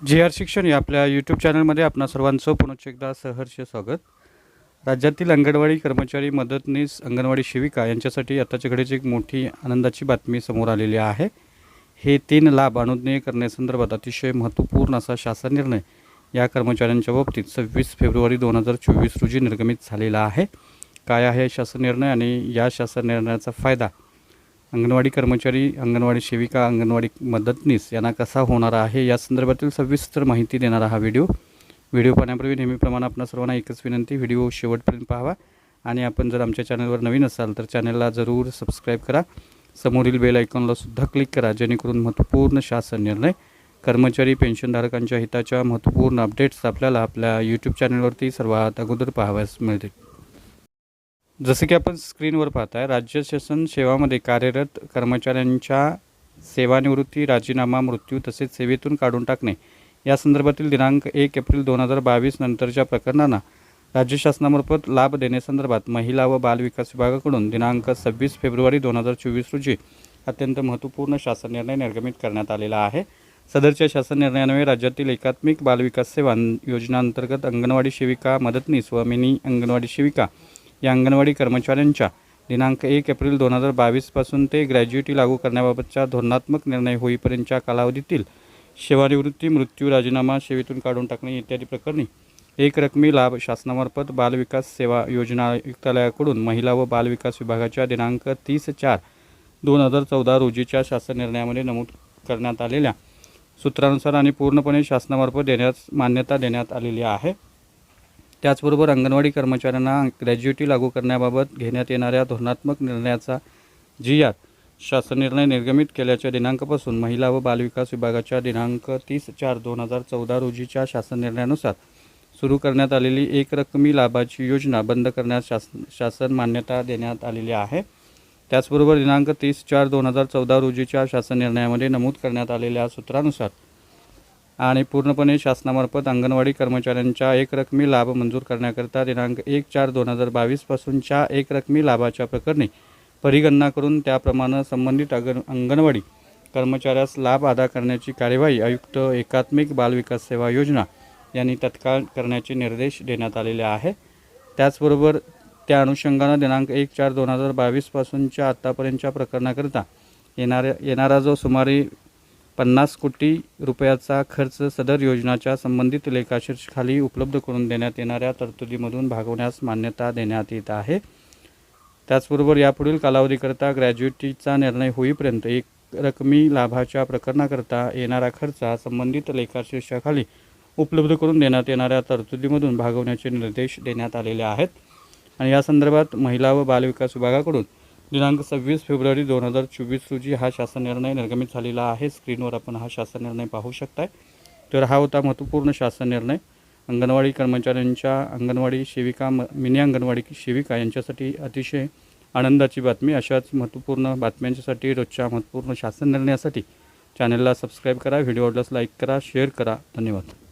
जी R शिक्षण या आपल्या यूट्यूब चॅनलमध्ये आपणा सर्वांचं पुनश्च एकदा सहर्ष स्वागत. राज्यातील अंगणवाडी कर्मचारी मदतनीस अंगणवाडी सेविका यांच्यासाठी आताच्या घडीची एक मोठी आनंदाची बातमी समोर आलेली आहे. हे तीन लाभ अनुज्ञेय करण्यासंदर्भात अतिशय महत्त्वपूर्ण असा शासन निर्णय या कर्मचाऱ्यांच्या बाबतीत सव्वीस फेब्रुवारी दोन हजार चोवीस रोजी निर्गमित झालेला आहे. काय आहे शासन निर्णय आणि या शासन निर्णयाचा फायदा? अंगणवाडी कर्मचारी अंगणवाडी सेविका अंगणवाडी मदतनीस यांना कसा होणार आहे? या संदर्भातील सविस्तर माहिती देणारा हा व्हिडिओ. व्हिडिओ पाहण्यापूर्वी नेहमीप्रमाणे आपणा सर्वांना एकच विनंती व्हिडिओ शेवटपर्यंत पाहावा. आणि आपण जर आमच्या चॅनलवर नवीन असाल तर चॅनलला जरूर सबस्क्राईब करा. समोरील बेल आयकॉनला सुद्धा क्लिक करा जेणेकरून महत्त्वपूर्ण शासन निर्णय कर्मचारी पेन्शनधारकांच्या हिताच्या महत्त्वपूर्ण अपडेट्स आपल्याला आपल्या यूट्यूब चॅनलवरती सर्वात अगोदर पाहावयास मिळतील. जसं की आपण स्क्रीनवर पाहताय राज्य शासन सेवामध्ये कार्यरत कर्मचाऱ्यांच्या सेवानिवृत्ती राजीनामा मृत्यू तसेच सेवेतून काढून टाकणे. या संदर्भातील दिनांक एक एप्रिल दोन हजार बावीस नंतरच्या प्रकरणांना राज्य शासनामार्फत लाभ देण्यासंदर्भात महिला व बालविकास विभागाकडून दिनांक सव्वीस फेब्रुवारी दोन हजार चोवीस रोजी अत्यंत महत्त्वपूर्ण शासन निर्णय निर्गमित करण्यात आलेला आहे. सदरच्या शासन निर्णयान्वये राज्यातील एकात्मिक बालविकास सेवा योजनांतर्गत अंगणवाडी सेविका मदतनीस व मिनी अंगणवाडी सेविका या अंगणवाडी कर्मचाऱ्यांच्या दिनांक एक एप्रिल दोन हजार बावीसपासून ते ग्रॅज्युएटी लागू करण्याबाबतचा धोरणात्मक निर्णय होईपर्यंतच्या कालावधीतील सेवानिवृत्ती मृत्यू राजीनामा सेवेतून काढून टाकणे इत्यादी प्रकरणी एक रकमी लाभ शासनामार्फत बालविकास सेवा योजना आयुक्तालयाकडून महिला व बालविकास विभागाच्या दिनांक तीस चार दोन हजार चौदा रोजीच्या शासन निर्णयामध्ये नमूद करण्यात आलेल्या सूत्रानुसार आणि पूर्णपणे शासनामार्फत देण्यास मान्यता देण्यात आलेली आहे. त्याचबरोबर अंगणवाडी कर्मचाऱ्यांना ग्रॅज्युएटी लागू करण्याबाबत घेण्यात येणाऱ्या धोरणात्मक निर्णयाचा जी आर शासन निर्णय निर्गमित केल्याच्या दिनांकापासून महिला व बालविकास विभागाच्या दिनांक तीस चार दोन हजार चौदा रोजीच्या शासन निर्णयानुसार सुरू करण्यात आलेली एकरकमी लाभाची योजना बंद करण्यास शासन शासन मान्यता देण्यात आलेली आहे. त्याचबरोबर दिनांक तीस चार दोन हजार चौदा रोजीच्या शासन निर्णयामध्ये नमूद करण्यात आलेल्या सूत्रानुसार आणि पूर्णपणे शासनामार्फत अंगणवाडी कर्मचाऱ्यांच्या एकरकमी लाभ मंजूर करण्याकरिता दिनांक एक चार दोन हजार बावीसपासूनच्या एकरकमी लाभाच्या प्रकरणी परिगणना करून त्याप्रमाणे संबंधित अंगण अंगणवाडी कर्मचाऱ्यास लाभ अदा करण्याची कार्यवाही आयुक्त एकात्मिक बालविकास सेवा योजना यांनी तत्काळ करण्याचे निर्देश देण्यात आलेले आहे. त्याचबरोबर त्या अनुषंगानं दिनांक एक चार दोन हजार बावीसपासूनच्या आत्तापर्यंतच्या प्रकरणाकरिता येणाऱ्या येणारा जो सुमारे पन्नास कोटी रुपयाचा खर्च सदर योजनाच्या संबंधित लेखाशीर्षखाली उपलब्ध करून देण्यात येणाऱ्या तरतुदीमधून भागवण्यास मान्यता देण्यात येत आहे. त्याचबरोबर यापुढील कालावधीकरता ग्रॅज्युएटीचा निर्णय होईपर्यंत एक रकमी लाभाच्या प्रकरणाकरता येणारा खर्च हा संबंधित लेखाशीर्षाखाली उपलब्ध करून देण्यात येणाऱ्या तरतुदीमधून भागवण्याचे निर्देश देण्यात आलेले आहेत. आणि या संदर्भात महिला व बालविकास विभागाकडून दिनांक सव्वीस फेब्रुवारी दोन हजार चोवीस रोजी हा शासन निर्णय निर्गमित झालेला आहे. स्क्रीनवर आपण हा शासन निर्णय पाहू शकताय. तर हा होता महत्त्वपूर्ण शासन निर्णय. अंगणवाडी कर्मचाऱ्यांच्या अंगणवाडी सेविका म मिनी अंगणवाडी सेविका यांच्यासाठी अतिशय आनंदाची बातमी. अशाच महत्त्वपूर्ण बातम्यांच्यासाठी रोजच्या महत्त्वपूर्ण शासन निर्णयासाठी चॅनलला सबस्क्राईब करा. व्हिडिओ आवडल्यास लाईक करा शेअर करा. धन्यवाद.